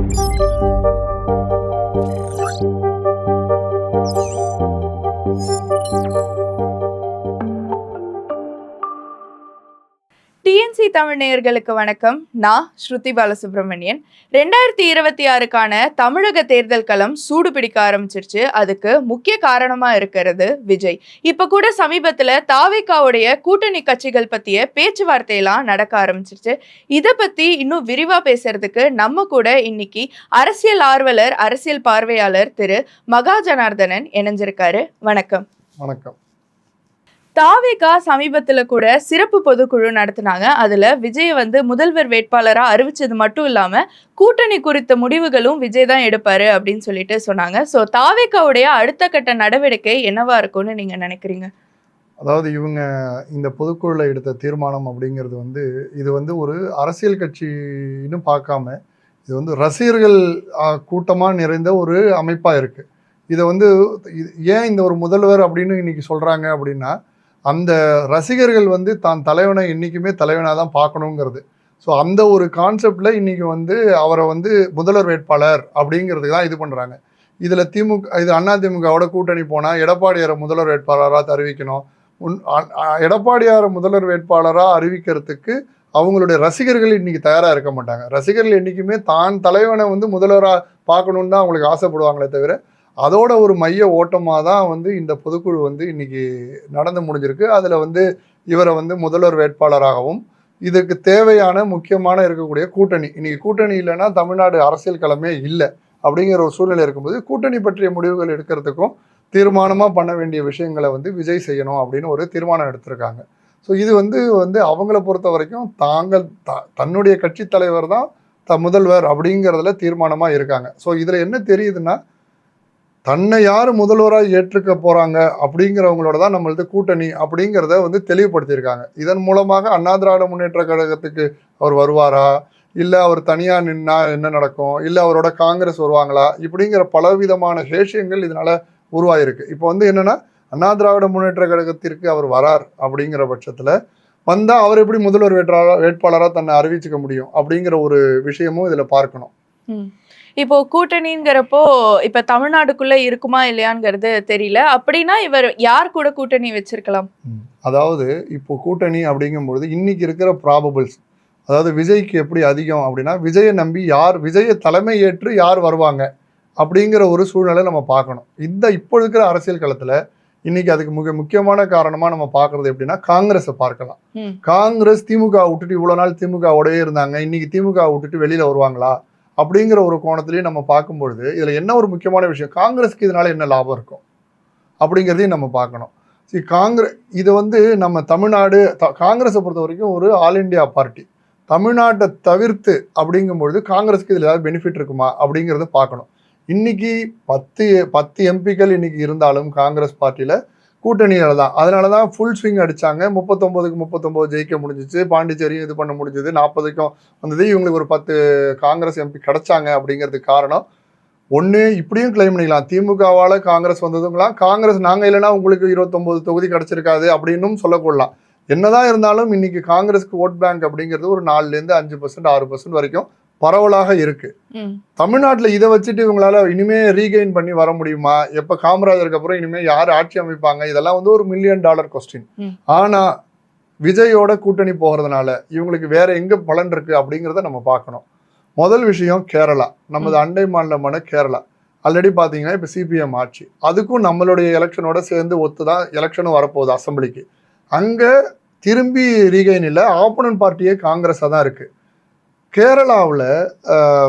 嗯。தமிழ் நேயர்களுக்கு வணக்கம். நான் ஸ்ருதி பாலசுப்ரமணியன். ரெண்டாயிரத்தி இருபத்தி ஆறுக்கான தமிழக தேர்தல் களம் சூடு பிடிக்க ஆரம்பிச்சிருச்சு. அதுக்கு முக்கிய காரணமா இருக்கிறது விஜய். இப்ப கூட சமீபத்துல தாவேக்காவுடைய கூட்டணி கட்சிகள் பத்திய பேச்சுவார்த்தையெல்லாம் நடக்க ஆரம்பிச்சிருச்சு. இதை பத்தி இன்னும் விரிவா பேசுறதுக்கு நம்ம கூட இன்னைக்கு அரசியல் ஆர்வலர் அரசியல் பார்வையாளர் திரு மகா ஜனார்தனன் இணைஞ்சிருக்காரு. வணக்கம். வணக்கம். தாவேகா சமீபத்தில் கூட சிறப்பு பொதுக்குழு நடத்தினாங்க. அதில் விஜய் வந்து முதல்வர் வேட்பாளராக அறிவிச்சது மட்டும் இல்லாமல் கூட்டணி குறித்த முடிவுகளும் விஜய் தான் எடுப்பார் அப்படின்னு சொல்லிட்டு சொன்னாங்க. ஸோ தாவேகாவுடைய அடுத்த கட்ட நடவடிக்கை என்னவா இருக்கும்னு நீங்கள் நினைக்கிறீங்க? அதாவது இவங்க இந்த பொதுக்குழுல எடுத்த தீர்மானம் அப்படிங்கிறது வந்து இது வந்து ஒரு அரசியல் கட்சின்னு பார்க்காம இது வந்து ரசிகர்கள் கூட்டமாக நிறைந்த ஒரு அமைப்பாக இருக்குது இதை வந்து இது- ஏன் இந்த ஒரு முதல்வர் அப்படின்னு இன்னைக்கு சொல்கிறாங்க அப்படின்னா அந்த ரசிகர்கள் வந்து தான் தலைவனை என்றைக்குமே தலைவனாக தான் பார்க்கணுங்கிறது. ஸோ அந்த ஒரு கான்செப்டில் இன்றைக்கி வந்து அவரை வந்து முதல்வர் வேட்பாளர் அப்படிங்கிறதுக்கு தான் இது பண்ணுறாங்க இதில் திமுக இது அதிமுகவோட கூட்டணி போனால் எடப்பாடியாரை முதல்வர் வேட்பாளராக அறிவிக்கணும். உன் அ- எடப்பாடியாரை முதல்வர் வேட்பாளராக அறிவிக்கிறதுக்கு அவங்களுடைய ரசிகர்கள் இன்றைக்கி தயாராக இருக்க மாட்டாங்க. ரசிகர்கள் என்றைக்குமே தான் தலைவனை வந்து முதல்வராக பார்க்கணுன்னு தான் அவங்களுக்கு ஆசைப்படுவாங்களே தவிர அதோட ஒரு மைய ஓட்டமாக தான் வந்து இந்த பொதுக்குழு வந்து இன்னைக்கு நடந்து முடிஞ்சிருக்கு. அதில் வந்து இவரை வந்து முதல்வர் வேட்பாளராகவும் இதுக்கு தேவையான முக்கியமான இருக்கக்கூடிய கூட்டணி இன்னைக்கு கூட்டணி இல்லைன்னா தமிழ்நாடு அரசியல் களமே இல்லை அப்படிங்கிற ஒரு சூழ்நிலை இருக்கும்போது கூட்டணி பற்றிய முடிவுகள் எடுக்கிறதுக்கும் தீர்மானமாக பண்ண வேண்டிய விஷயங்களை வந்து விஜய் செய்யணும் அப்படின்னு ஒரு தீர்மானம் எடுத்திருக்காங்க. ஸோ இது வந்து வந்து அவங்கள பொறுத்த வரைக்கும் தாங்கள் த தன்னுடைய கட்சி தலைவர் தான் த முதல்வர் அப்படிங்கிறதுல தீர்மானமாக இருக்காங்க. ஸோ இதில் என்ன தெரியுதுன்னா தன்னை யார் முதல்வராக ஏற்றுக்க போகிறாங்க அப்படிங்கிறவங்களோட தான் நம்மளது கூட்டணி அப்படிங்கிறத வந்து தெளிவுபடுத்தியிருக்காங்க. இதன் மூலமாக அண்ணா திராவிட முன்னேற்ற கழகத்துக்கு அவர் வருவாரா? இல்லை அவர் தனியாக நின்னா என்ன நடக்கும்? இல்லை அவரோட காங்கிரஸ் வருவாங்களா? இப்படிங்கிற பலவிதமான சேஷியங்கள் இதனால் உருவாயிருக்கு. இப்போ வந்து என்னென்னா அண்ணா திராவிட முன்னேற்ற கழகத்திற்கு அவர் வரார் அப்படிங்கிற பட்சத்தில் வந்தால் அவர் எப்படி முதல்வர் வேட்பாளராக வேட்பாளராக தன்னை அறிவிச்சுக்க முடியும் அப்படிங்கிற ஒரு விஷயமும் இதில் பார்க்கணும். இப்போ கூட்டணிங்கிறப்போ இப்ப தமிழ்நாடுக்குள்ள இருக்குமா இல்லையாங்கிறது தெரியல. அப்படின்னா இவர் யார் கூட கூட்டணி வச்சிருக்கலாம்? அதாவது இப்போ கூட்டணி அப்படிங்கும்பொழுது இன்னைக்கு இருக்கிற ப்ராபபிள்ஸ் அதாவது விஜய்க்கு எப்படி அதிகம் அப்படின்னா விஜயை நம்பி யார் விஜயை தலைமை ஏற்று யார் வருவாங்க அப்படிங்கிற ஒரு சூழ்நிலை நம்ம பார்க்கணும். இந்த இப்போ இருக்கிற அரசியல் களத்தில் இன்னைக்கு அதுக்கு மிக முக்கியமான காரணமாக நம்ம பார்க்கறது எப்படின்னா காங்கிரஸை பார்க்கலாம். காங்கிரஸ் திமுக விட்டுட்டு இவ்வளோ நாள் திமுகவோடவே இருந்தாங்க. இன்னைக்கு திமுக விட்டுட்டு வெளியில் வருவாங்களா? அப்படிங்கிற ஒரு கோணத்திலையும் நம்ம பார்க்கும்பொழுது இதில் என்ன ஒரு முக்கியமான விஷயம்? காங்கிரஸ்க்கு இதனால் என்ன லாபம் இருக்கும்? அப்படிங்கிறதையும் நம்ம பார்க்கணும். சரி காங்கிரஸ் இது வந்து நம்ம தமிழ்நாடு த- காங்கிரஸை பொறுத்த வரைக்கும் ஒரு ஆல் இந்தியா பார்ட்டி. தமிழ்நாட்டை தவிர்த்து அப்படிங்கும்பொழுது காங்கிரஸ்க்கு இதில் ஏதாவது பெனிஃபிட் இருக்குமா? அப்படிங்கிறத பார்க்கணும். இன்னைக்கு பத்து பத்து எம்பிக்கள் இன்னைக்கு இருந்தாலும் காங்கிரஸ் பார்ட்டியில் கூட்டணியில தான் அதனால தான் ஃபுல் ஸ்விங் அடிச்சாங்க. முப்பத்தொம்போதுக்கு முப்பத்தொம்போது ஜெயிக்க முடிஞ்சிச்சு. பாண்டிச்சேரியும் இது பண்ண முடிஞ்சது. நாற்பதுக்கும் வந்தது. இவங்களுக்கு ஒரு பத்து காங்கிரஸ் எம்பி கிடைச்சாங்க அப்படிங்கிறதுக்கு காரணம். ஒன்று இப்படியும் கிளைம் பண்ணிக்கலாம். திமுகவால் காங்கிரஸ் வந்ததுங்களாம். காங்கிரஸ் நாங்கள் இல்லைன்னா உங்களுக்கு இருபத்தொம்போது தொகுதி கிடச்சிருக்காது அப்படின்னும் சொல்லக்கூடலாம். என்னதான் இருந்தாலும் இன்னைக்கு காங்கிரஸ்க்கு ஓட் பேங்க் அப்படிங்கிறது ஒரு நாலுலேருந்து அஞ்சு பர்சன்ட் ஆறு பர்சன்ட் வரைக்கும் பரவலாக இருக்கு. தமிழ்நாட்டில் இதை வச்சுட்டு இவங்களால இனிமே ரீகெயின் பண்ணி வர முடியுமா? எப்போ காமராஜருக்கு அப்புறம் இனிமே யார் ஆட்சி அமைப்பாங்க? இதெல்லாம் வந்து ஒரு மில்லியன் டாலர் கொஸ்டின். ஆனா விஜயோட கூட்டணி போகிறதுனால இவங்களுக்கு வேற எங்க பலன் இருக்கு அப்படிங்கிறத நம்ம பார்க்கணும். முதல் விஷயம் கேரளா. நமது அண்டை மாநிலமான கேரளா. ஆல்ரெடி பார்த்தீங்கன்னா இப்போ சிபிஎம் ஆட்சி. அதுக்கும் நம்மளுடைய எலெக்ஷனோட சேர்ந்து ஒத்து தான் எலெக்ஷனும் வரப்போகுது அசம்பிளிக்கு அங்கே திரும்பி ரீகைன் இல்லை ஆப்போனன்ட் பார்ட்டியே காங்கிரஸாக தான் இருக்கு. கேரளாவில்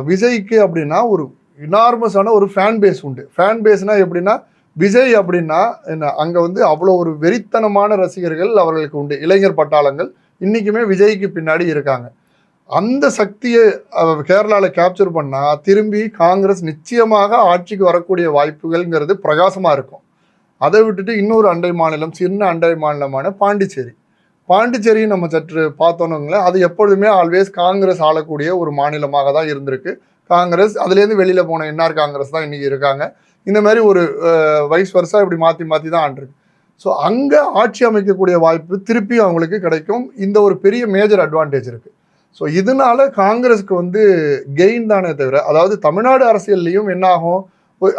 விஜய்க்கு அப்படின்னா ஒரு இனார்மஸான ஒரு ஃபேன் பேஸ் உண்டு. ஃபேன் பேஸ்னா எப்படின்னா விஜய் அப்படின்னா என்ன அங்கே வந்து அவ்வளோ ஒரு வெறித்தனமான ரசிகர்கள் அவர்களுக்கு உண்டு. இளைஞர் பட்டாளங்கள் இன்றைக்குமே விஜய்க்கு பின்னாடி இருக்காங்க. அந்த சக்தியை கேரளாவில் கேப்சர் பண்ணால் திரும்பி காங்கிரஸ் நிச்சயமாக ஆட்சிக்கு வரக்கூடிய வாய்ப்புகள்ங்கிறது பிரகாசமாக இருக்கும். அதை விட்டுட்டு இன்னொரு அண்டை மாநிலம் சின்ன அண்டை மாநிலமான பாண்டிச்சேரி. பாண்டிச்சேரி நம்ம சற்று பார்த்தோன்னுங்களேன் அது எப்பொழுதுமே ஆல்வேஸ் காங்கிரஸ் ஆளக்கூடிய ஒரு மாநிலமாக தான் இருந்திருக்கு. காங்கிரஸ் அதுலேருந்து வெளியில் போன என்ஆர் காங்கிரஸ் தான் இன்றைக்கி இருக்காங்க. இந்த மாதிரி ஒரு வைஸ் வருஷம் இப்படி மாற்றி மாற்றி தான் ஆண்டிருக்கு. ஸோ அங்கே ஆட்சி அமைக்கக்கூடிய வாய்ப்பு திருப்பி அவங்களுக்கு கிடைக்கும். இந்த ஒரு பெரிய மேஜர் அட்வான்டேஜ் இருக்குது ஸோ இதனால காங்கிரஸுக்கு வந்து கெயின் தானே தவிர அதாவது தமிழ்நாடு அரசியல்லையும் என்ன ஆகும்?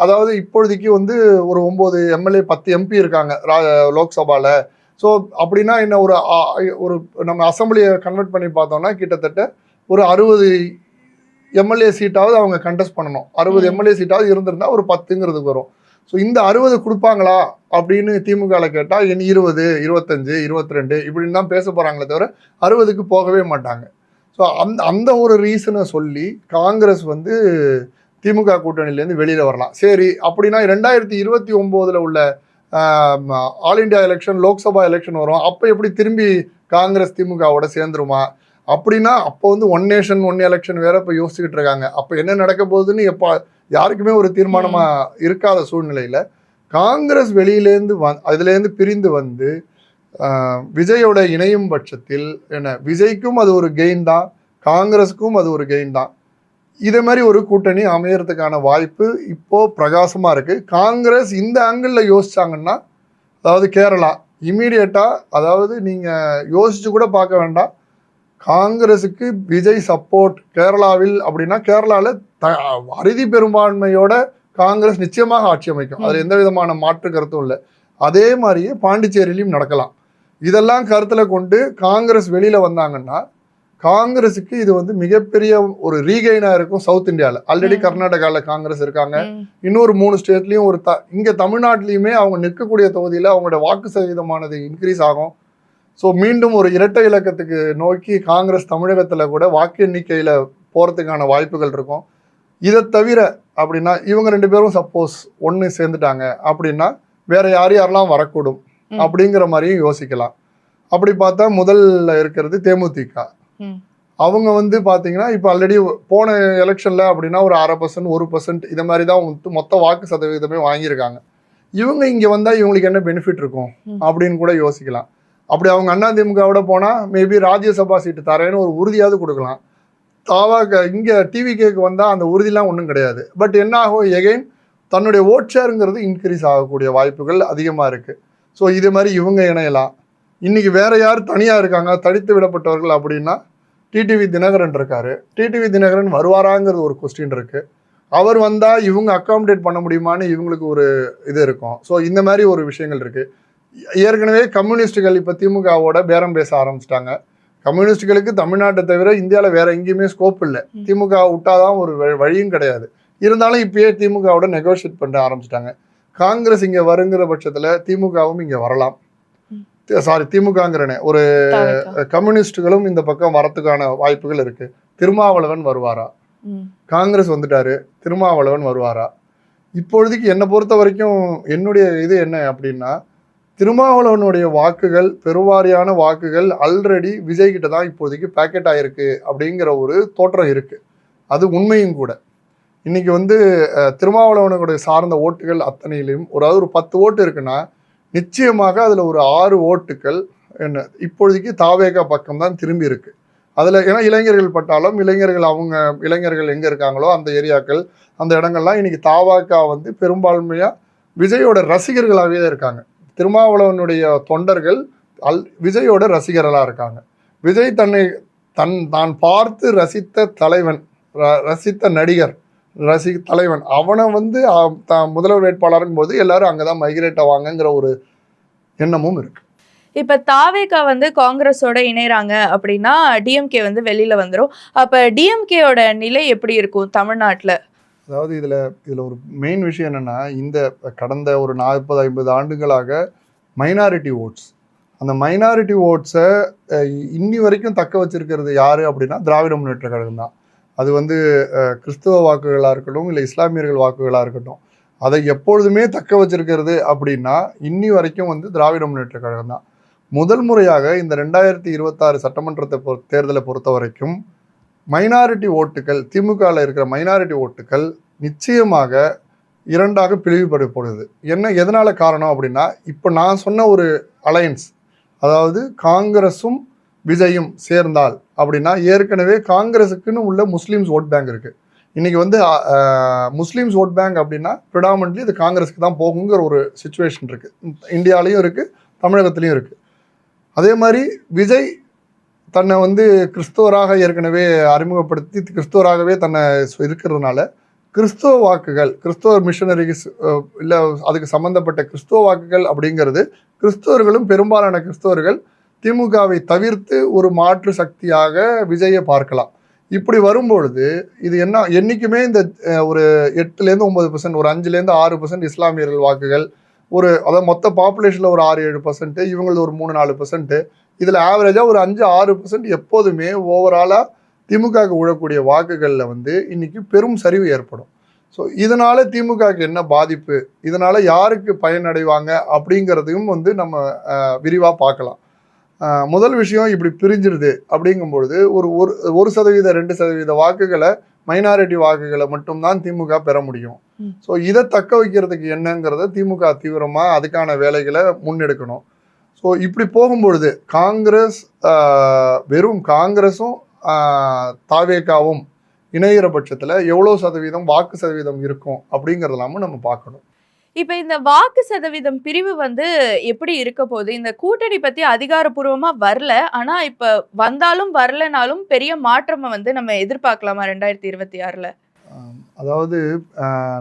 அதாவது இப்பொழுதைக்கு வந்து ஒரு ஒம்பது எம்எல்ஏ பத்து எம்பி இருக்காங்க ரா- ஸோ அப்படின்னா என்ன ஒரு ஒரு நம்ம அசம்பிளியை கன்வெர்ட் பண்ணி பார்த்தோம்னா கிட்டத்தட்ட ஒரு அறுபது எம்எல்ஏ சீட்டாவது அவங்க கண்டெஸ்ட் பண்ணணும். அறுபது. எம்எல்ஏ சீட்டாவது இருந்திருந்தா ஒரு பத்துங்கிறதுக்கு வரும். ஸோ இந்த அறுபது கொடுப்பாங்களா அப்படின்னு திமுகல கேட்டால் என் இருபது இருபத்தஞ்சு இருபத்தி ரெண்டு இப்படின்னு தான் பேச போகிறாங்களே தவிர அறுபதுக்கு போகவே மாட்டாங்க. ஸோ அந்த அந்த ஒரு ரீசனை சொல்லி காங்கிரஸ் வந்து திமுக கூட்டணியிலேருந்து வெளியில் வரலாம். சரி அப்படின்னா ரெண்டாயிரத்தி இருபத்தி ஒம்போதில் உள்ள all India election Lok Sabha election வரும். அப்போ எப்படி திரும்பி காங்கிரஸ் திமுகவோட சேர்ந்துருமா? அப்படின்னா அப்போ வந்து ஒன் நேஷன் ஒன் எலெக்ஷன் வேற இப்போ யோசிச்சுக்கிட்டு இருக்காங்க. அப்போ என்ன நடக்க போகுதுன்னு எப்போ யாருக்குமே ஒரு தீர்மானமா இருக்காத சூழ்நிலையில காங்கிரஸ் வெளியிலேருந்து வந் அதுலேருந்து பிரிந்து வந்து விஜயோட இணையும் பட்சத்தில் என்ன விஜய்க்கும் அது ஒரு கெயின் தான் காங்கிரஸுக்கும் அது ஒரு கெயின் தான். இதே மாதிரி ஒரு கூட்டணி அமையறதுக்கான வாய்ப்பு இப்போ பிரகாசமா இருக்கு. காங்கிரஸ் இந்த ஆங்கிளில் யோசிச்சாங்கன்னா அதாவது கேரளா இமீடியட்டா அதாவது நீங்க யோசிச்சு கூட பார்க்க வேண்டாம். காங்கிரஸுக்கு விஜய் சப்போர்ட் கேரளாவில் அப்படின்னா கேரளாவில் த அறுதி பெரும்பான்மையோட காங்கிரஸ் நிச்சயமாக ஆட்சி அமைக்கும். அதில் எந்த விதமான மாற்று கருத்தும் இல்லை. அதே மாதிரியே பாண்டிச்சேரியிலையும் நடக்கலாம். இதெல்லாம் கருத்தில் கொண்டு காங்கிரஸ் வெளியில் வந்தாங்கன்னா காங்கிரஸுக்கு இது வந்து மிகப்பெரிய ஒரு ரீகெயினாக இருக்கும் சவுத் இந்தியாவில் ஆல்ரெடி. கர்நாடகாவில் காங்கிரஸ் இருக்காங்க. இன்னொரு மூணு ஸ்டேட்லேயும் ஒரு த இங்கே தமிழ்நாட்டிலையுமே அவங்க நிற்கக்கூடிய தொகுதியில் அவங்களோட வாக்கு சதவீதமானது இன்க்ரீஸ் ஆகும் ஸோ மீண்டும் ஒரு இரட்டை இலக்கத்துக்கு நோக்கி காங்கிரஸ் தமிழகத்தில் கூட வாக்கு எண்ணிக்கையில் போகிறதுக்கான வாய்ப்புகள் இருக்கும் இதை தவிர அப்படின்னா இவங்க ரெண்டு பேரும் சப்போஸ் ஒன்று சேர்ந்துட்டாங்க அப்படின்னா வேற யார் யாரெல்லாம் வரக்கூடும். அப்படிங்கிற மாதிரியும் யோசிக்கலாம் அப்படி பார்த்தா முதல்ல இருக்கிறது தேமுதிக. அவங்க வந்து பார்த்தீங்கன்னா இப்போ ஆல்ரெடி போன எலெக்ஷனில் அப்படின்னா ஒரு அரை பர்சன்ட் ஒரு பர்சன்ட் இந்த மாதிரி தான் மொத்த- மொத்த வாக்கு சதவீதமே வாங்கியிருக்காங்க. இவங்க இங்கே வந்தால் இவங்களுக்கு என்ன பெனிஃபிட் இருக்கும். அப்படின்னு கூட யோசிக்கலாம். அப்படி அவங்க அண்ணா திமுகவோட போனால் மேபி ராஜ்யசபா சீட்டு தரேன்னு ஒரு உறுதியாவது கொடுக்கலாம். தாவாக இங்கே டிவிகேக்கு வந்தால் அந்த உறுதிலாம் ஒன்றும் கிடையாது. பட் என்ன ஆகும்? எகைன் தன்னுடைய ஓட் ஷேருங்கிறது இன்க்ரீஸ் ஆகக்கூடிய வாய்ப்புகள் அதிகமாக இருக்குது ஸோ இது மாதிரி இவங்க இணையலாம். இன்னைக்கு வேற யார் தனியாக இருக்காங்க தனித்து விடப்பட்டவர்கள் அப்படின்னா டிடிவி தினகரன் இருக்காரு. டிடிவி தினகரன் வருவாராங்கிறது ஒரு கொஸ்டின் இருக்கு. அவர் வந்தா இவங்க அக்காமடேட் பண்ண முடியுமான்னு இவங்களுக்கு ஒரு இது இருக்கும். ஸோ இந்த மாதிரி ஒரு விஷயங்கள் இருக்கு. ஏற்கனவே கம்யூனிஸ்டுகள் இப்போ திமுகவோட பேரம் பேச ஆரம்பிச்சிட்டாங்க. கம்யூனிஸ்டுகளுக்கு தமிழ்நாட்டை தவிர இந்தியாவில் வேற எங்கேயுமே ஸ்கோப் இல்லை. திமுக விட்டாதான் ஒரு வழி- வழியும் கிடையாது. இருந்தாலும் இப்பயே திமுகவோட நெகோஷியேட் பண்ண ஆரம்பிச்சிட்டாங்க. காங்கிரஸ் இங்கே வருங்கிற பட்சத்தில் திமுகவும் இங்கே வரலாம். சாரி திமுகங்கிறனே. ஒரு. கம்யூனிஸ்டுகளும் இந்த பக்கம் வரத்துக்கான வாய்ப்புகள் இருக்கு. திருமாவளவன் வருவாரா. காங்கிரஸ் வந்துட்டாரு. திருமாவளவன் வருவாரா? இப்பொழுதைக்கு என்னை பொறுத்த வரைக்கும் என்னுடைய இது என்ன அப்படின்னா திருமாவளவனுடைய வாக்குகள் பெருவாரியான வாக்குகள் ஆல்ரெடி விஜய் கிட்ட தான் இப்போதைக்கு பேக்கெட் ஆயிருக்கு அப்படிங்கிற ஒரு தோற்றம் இருக்கு. அது உண்மையும் கூட. இன்னைக்கு வந்து திருமாவளவனுடைய சார்ந்த ஓட்டுகள் அத்தனையிலும் ஒரு அதாவது ஒரு பத்து ஓட்டு இருக்குன்னா நிச்சயமாக அதில் ஒரு ஆறு ஓட்டுகள் என்ன இப்பொழுதைக்கு தாவேகா பக்கம் தான் திரும்பி இருக்கு. அதில் ஏன்னா இளைஞர்கள் பட்டாலும் இளைஞர்கள் அவங்க இளைஞர்கள் எங்கே இருக்காங்களோ அந்த ஏரியாக்கள் அந்த இடங்கள்லாம் இன்னைக்கு தாவாக்கா வந்து பெரும்பான்மையாக விஜயோட ரசிகர்களாகவே இருக்காங்க. திருமாவளவனுடைய தொண்டர்கள் அல் விஜயோட ரசிகர்களாக இருக்காங்க. விஜய் தன்னை தன் தான் பார்த்து ரசித்த தலைவன் ர- ரசித்த நடிகர் ரசி தலைவன். அவனை வந்து தான் முதல்வர் வேட்பாளருங்கும் போது எல்லாரும் அங்கே தான் மைக்ரேட் ஆவாங்கங்கிற ஒரு எண்ணமும் இருக்கு. இப்ப தாவேகா வந்து காங்கிரஸோட இணையறாங்க அப்படின்னா டிஎம்கே வந்து வெளியில வந்துரும். அப்ப டிஎம்கேயோட நிலை எப்படி இருக்கும் தமிழ்நாட்டுல? அதாவது இதில் இதில் ஒரு மெயின் விஷயம் என்னென்னா இந்த கடந்த ஒரு நாற்பது ஐம்பது ஆண்டுகளாக மைனாரிட்டி ஓட்ஸ் அந்த மைனாரிட்டி ஓட்ஸை இன்னி வரைக்கும் தக்க வச்சிருக்கிறது யார் அப்படின்னா திராவிட முன்னேற்ற கழகம் தான் அது வந்து கிறிஸ்துவ வாக்குகளாக இருக்கட்டும் இல்லை இஸ்லாமியர்கள் வாக்குகளாக இருக்கட்டும் அதை எப்பொழுதுமே தக்க வச்சிருக்கிறது அப்படின்னா இன்னி வரைக்கும் வந்து திராவிட முன்னேற்ற கழகம் தான். முதல் முறையாக இந்த ரெண்டாயிரத்தி இருபத்தாறு சட்டமன்றத்தை பொ தேர்தலை பொறுத்த வரைக்கும் மைனாரிட்டி ஓட்டுகள் திமுகவில் இருக்கிற மைனாரிட்டி ஓட்டுகள் நிச்சயமாக இரண்டாக பிரிவுபடப்படுது என்ன எதனால் காரணம் அப்படின்னா இப்போ நான் சொன்ன ஒரு அலையன்ஸ் அதாவது காங்கிரஸும் விஜயும் சேர்ந்தால் அப்படின்னா ஏற்கனவே காங்கிரஸுக்குன்னு உள்ள முஸ்லீம்ஸ் ஓட் பேங்க் இருக்குது இன்றைக்கி வந்து முஸ்லீம்ஸ் ஓட் பேங்க் அப்படின்னா ப்ரிடாமண்ட்லி இது காங்கிரஸுக்கு தான் போகுங்கிற ஒரு சுச்சுவேஷன் இருக்குது இந்தியாலையும் இருக்குது தமிழகத்துலேயும் இருக்குது அதே மாதிரி விஜய் தன்னை வந்து கிறிஸ்துவராக ஏற்கனவே அறிமுகப்படுத்தி கிறிஸ்துவராகவே தன்னை இருக்கிறதுனால கிறிஸ்துவ வாக்குகள் கிறிஸ்தவ மிஷனரிஸ் இல்லை அதுக்கு சம்மந்தப்பட்ட கிறிஸ்துவ வாக்குகள் அப்படிங்கிறது கிறிஸ்துவர்களும் பெரும்பாலான கிறிஸ்தவர்கள் திமுகவை தவிர்த்து ஒரு மாற்று சக்தியாக விஜயை பார்க்கலாம். இப்படி வரும்பொழுது இது என்ன என்றைக்குமே இந்த ஒரு எட்டுலேருந்து ஒம்பது பர்சன்ட் ஒரு அஞ்சுலேருந்து ஆறு பர்சன்ட் இஸ்லாமியர்கள் வாக்குகள் ஒரு அதாவது மொத்த பாப்புலேஷனில் ஒரு ஆறு ஏழு பர்சன்ட்டு இவங்களது ஒரு மூணு நாலு பர்சன்ட்டு இதில் ஆவரேஜாக ஒரு அஞ்சு ஆறு பர்சன்ட் எப்போதுமே ஓவராலாக திமுகவுக்கு விழக்கூடிய வாக்குகளில் வந்து இன்றைக்கி பெரும் சரிவு ஏற்படும். ஸோ இதனால் திமுகவுக்கு என்ன பாதிப்பு? இதனால் யாருக்கு பயனடைவாங்க? அப்படிங்கிறதையும் வந்து நம்ம விரிவாக பார்க்கலாம். முதல் விஷயம் இப்படி பிரிஞ்சிருது அப்படிங்கும்பொழுது ஒரு ஒரு ஒரு சதவீத ரெண்டு சதவீத வாக்குகளை மைனாரிட்டி வாக்குகளை மட்டும்தான் திமுக பெற முடியும். ஸோ இதை தக்க வைக்கிறதுக்கு என்னங்கிறத திமுக தீவிரமாக அதுக்கான வேலைகளை முன்னெடுக்கணும். ஸோ இப்படி போகும்பொழுது காங்கிரஸ் வெறும் காங்கிரஸும் ஆஹ், தாவேகாவும் இணையிற பட்சத்தில் எவ்வளோ சதவீதம் வாக்கு சதவீதம் இருக்கும் அப்படிங்கிறதெல்லாமும் நம்ம பார்க்கணும். இப்போ இந்த வாக்கு சதவீதம் பிரிவு வந்து எப்படி இருக்க போகுது? இந்த கூட்டணி பத்தி அதிகாரப்பூர்வமா வரல. ஆனா இப்ப வந்தாலும் வரலனாலும் பெரிய மாற்றமை வந்து நம்ம எதிர்பார்க்கலாமா ரெண்டாயிரத்தி இருபத்தி ஆறுல? அதாவது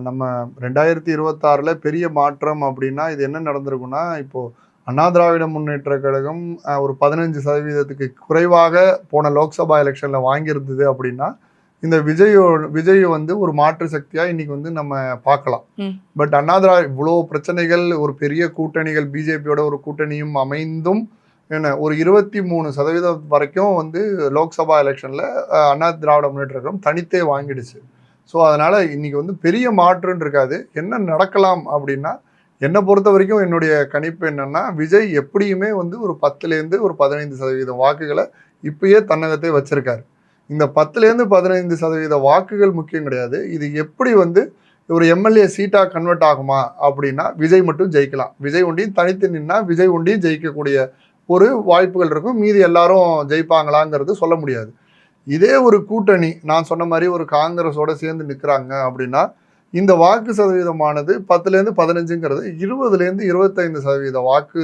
நம்ம ரெண்டாயிரத்தி இருபத்தாறில் பெரிய மாற்றம் அப்படின்னா இது என்ன நடந்திருக்குன்னா இப்போ அண்ணா திராவிட முன்னேற்ற கழகம் ஒரு பதினஞ்சு சதவீதத்துக்கு குறைவாக போன லோக்சபா எலெக்ஷனில் வாங்கியிருந்தது அப்படின்னா இந்த விஜயோ விஜய் வந்து ஒரு மாற்று சக்தியாக இன்னைக்கு வந்து நம்ம பார்க்கலாம். பட் அண்ணா திராவிட இவ்வளோ பிரச்சனைகள் ஒரு பெரிய கூட்டணிகள் பிஜேபியோட ஒரு கூட்டணியும் அமைந்தும் என்ன ஒரு இருபத்தி மூணு சதவீதம் வரைக்கும் வந்து லோக்சபா எலெக்ஷனில் அண்ணா திராவிட முன்னேற்ற கழகம் தனித்தே வாங்கிடுச்சு. ஸோ அதனால் இன்னைக்கு வந்து பெரிய மாற்றுன்னு இருக்காது. என்ன நடக்கலாம் அப்படின்னா என்னை பொறுத்த வரைக்கும் என்னுடைய கணிப்பு என்னன்னா விஜய் எப்படியுமே வந்து ஒரு பத்துலேருந்து ஒரு பதினைந்து சதவீதம் வாக்குகளை இப்பயே தன்னகத்தை வச்சிருக்காரு. இந்த பத்துலேருந்து பதினைந்து சதவீத வாக்குகள் முக்கியம் கிடையாது. இது எப்படி வந்து ஒரு எம்எல்ஏ சீட்டாக கன்வெர்ட் ஆகுமா அப்படின்னா விஜய் மட்டும் ஜெயிக்கலாம். விஜய் ஒண்டியும் தனித்து நின்னா விஜய் ஒண்டியும் ஜெயிக்கக்கூடிய ஒரு வாய்ப்புகள் இருக்கும். மீதி எல்லாரும் ஜெயிப்பாங்களாங்கிறது சொல்ல முடியாது. இதே ஒரு கூட்டணி நான் சொன்ன மாதிரி ஒரு காங்கிரஸோட சேர்ந்து நிற்கிறாங்க அப்படின்னா இந்த வாக்கு சதவீதமானது பத்துலேருந்து பதினஞ்சுங்கிறது இருபதுலேருந்து இருபத்தைந்து சதவீத வாக்கு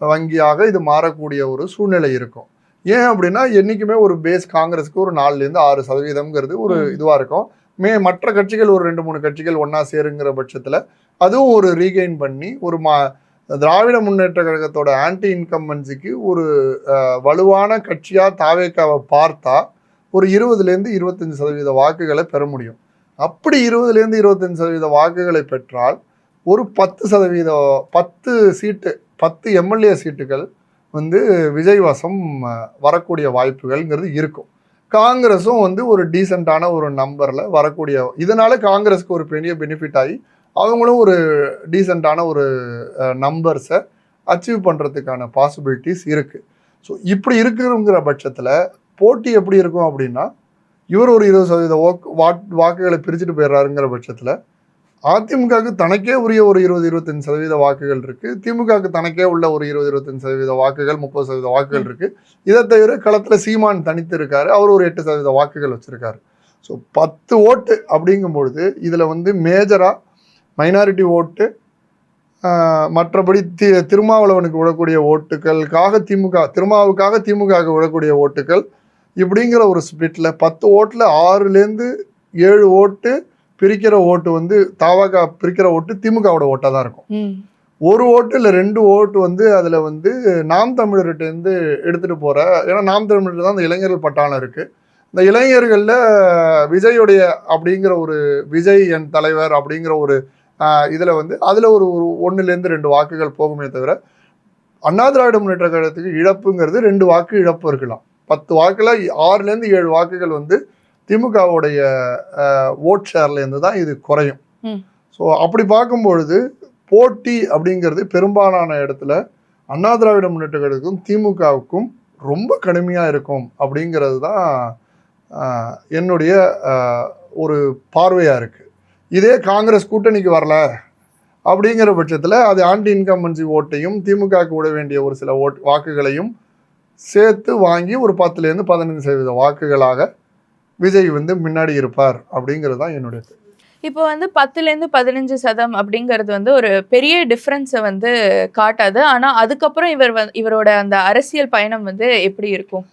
வங்கியாக இது மாறக்கூடிய ஒரு சூழ்நிலை இருக்கும். ஏன் அப்படின்னா என்றைக்குமே ஒரு பேஸ் காங்கிரஸுக்கு ஒரு நாலுலேருந்து ஆறு சதவீதம்ங்கிறது ஒரு. இதுவாக இருக்கும் மே மற்ற கட்சிகள் ஒரு ரெண்டு மூணு கட்சிகள் ஒன்றா சேருங்கிற பட்சத்தில் அதுவும் ஒரு ரீகெயின் பண்ணி ஒரு மா திராவிட முன்னேற்ற கழகத்தோட ஆன்டி இன்கம்பன்சிக்கு ஒரு வலுவான கட்சியாக தாவேக்காவை பார்த்தா ஒரு இருபதுலேருந்து இருபத்தஞ்சு சதவீத வாக்குகளை பெற முடியும் அப்படி இருபதுலேருந்து இருபத்தஞ்சு சதவீத வாக்குகளை பெற்றால் ஒரு பத்து சதவீத பத்து சீட்டு பத்து எம்எல்ஏ சீட்டுகள் வந்து விஜய்வாசம் வரக்கூடிய வாய்ப்புகள்ங்கிறது இருக்கும். காங்கிரஸும் வந்து ஒரு டீசெண்டான ஒரு நம்பரில் வரக்கூடிய இதனால காங்கிரஸுக்கு ஒரு பெரிய பெனிஃபிட் ஆகி அவங்களும் ஒரு டீசெண்டான ஒரு நம்பர்ஸை அச்சீவ் பண்ணுறதுக்கான பாசிபிலிட்டிஸ் இருக்குது ஸோ இப்படி இருக்குங்கிற பட்சத்தில் போட்டி எப்படி இருக்கும் அப்படின்னா இவர் ஒரு இருபது சதவீத வாக்கு வாட் வாக்குகளை பிரிச்சுட்டு போயிடுறாருங்கிற பட்சத்தில் அதிமுகவுக்கு தனக்கே உரிய ஒரு இருபது இருபத்தஞ்சு சதவீத வாக்குகள் இருக்குது திமுகவுக்கு தனக்கே உள்ள ஒரு இருபது இருபத்தஞ்சு சதவீத வாக்குகள் முப்பது சதவீத வாக்குகள் இருக்குது இதை தவிர களத்தில் சீமான் தனித்து இருக்காரு அவர் ஒரு எட்டு சதவீத வாக்குகள் வச்சுருக்காரு. ஸோ பத்து ஓட்டு அப்படிங்கும்பொழுது இதில் வந்து மேஜராக மைனாரிட்டி ஓட்டு மற்றபடி தி திருமாவளவனுக்கு விடக்கூடிய ஓட்டுகளுக்காக திமுக திருமாவுக்காக திமுகவுக்கு விடக்கூடிய ஓட்டுகள் இப்படிங்கிற ஒரு ஸ்பிளிட்டில் பத்து ஓட்டில் ஆறுலேருந்து ஏழு ஓட்டு பிரிக்கிற ஓட்டு வந்து தாவாக பிரிக்கிற ஓட்டு திமுகவோட ஓட்டாக தான் இருக்கும். ஒரு ஓட்டு இல்லை ரெண்டு ஓட்டு வந்து அதில் வந்து நாம் தமிழர்கிட்டேருந்து எடுத்துகிட்டு போகிற ஏன்னா நாம் தமிழர் தான் அந்த இளைஞர்கள் பட்டாளம் இருக்குது இந்த இளைஞர்களில் விஜயுடைய அப்படிங்கிற ஒரு விஜய் என் தலைவர் அப்படிங்கிற ஒரு இதில் வந்து அதில் ஒரு ஒரு ஒன்றுலேருந்து ரெண்டு வாக்குகள் போகுமே தவிர அண்ணா திராவிட முன்னேற்ற கழகத்துக்கு இழப்புங்கிறது ரெண்டு வாக்கு இழப்பு இருக்கலாம். பத்து வாக்கில் ஆறுலேருந்து ஏழு வாக்குகள் வந்து திமுகவுடைய ஓட் ஷேர்லேருந்து தான் இது குறையும். ஸோ அப்படி பார்க்கும்பொழுது போட்டி அப்படிங்கிறது பெரும்பாலான இடத்துல அண்ணா திராவிட முன்னேற்ற கழகத்துக்கும் திமுகவுக்கும் ரொம்ப கடுமையாக இருக்கும் அப்படிங்கிறது தான் என்னுடைய ஒரு பார்வையாக இருக்குது இதே காங்கிரஸ் கூட்டணிக்கு வரல அப்படிங்கிற பட்சத்தில் அது ஆன்டி இன்கம்பன்சி ஓட்டையும் திமுகவுக்கு விட வேண்டிய ஒரு சில ஓட் வாக்குகளையும் சேர்த்து வாங்கி ஒரு பத்துலேருந்து பதினஞ்சு சதவீத வாக்குகளாக விஜய் வந்து முன்னாடி இருப்பார் அப்படிங்கிறது தான் என்னுடைய இப்போ வந்து பத்துலேருந்து பதினஞ்சு சதம் அப்படிங்கிறது வந்து ஒரு பெரிய டிஃப்ரென்ஸை வந்து காட்டாது. ஆனால் அதுக்கப்புறம் இவர் வந்து இவரோட அந்த அரசியல் பயணம் வந்து எப்படி இருக்கும்?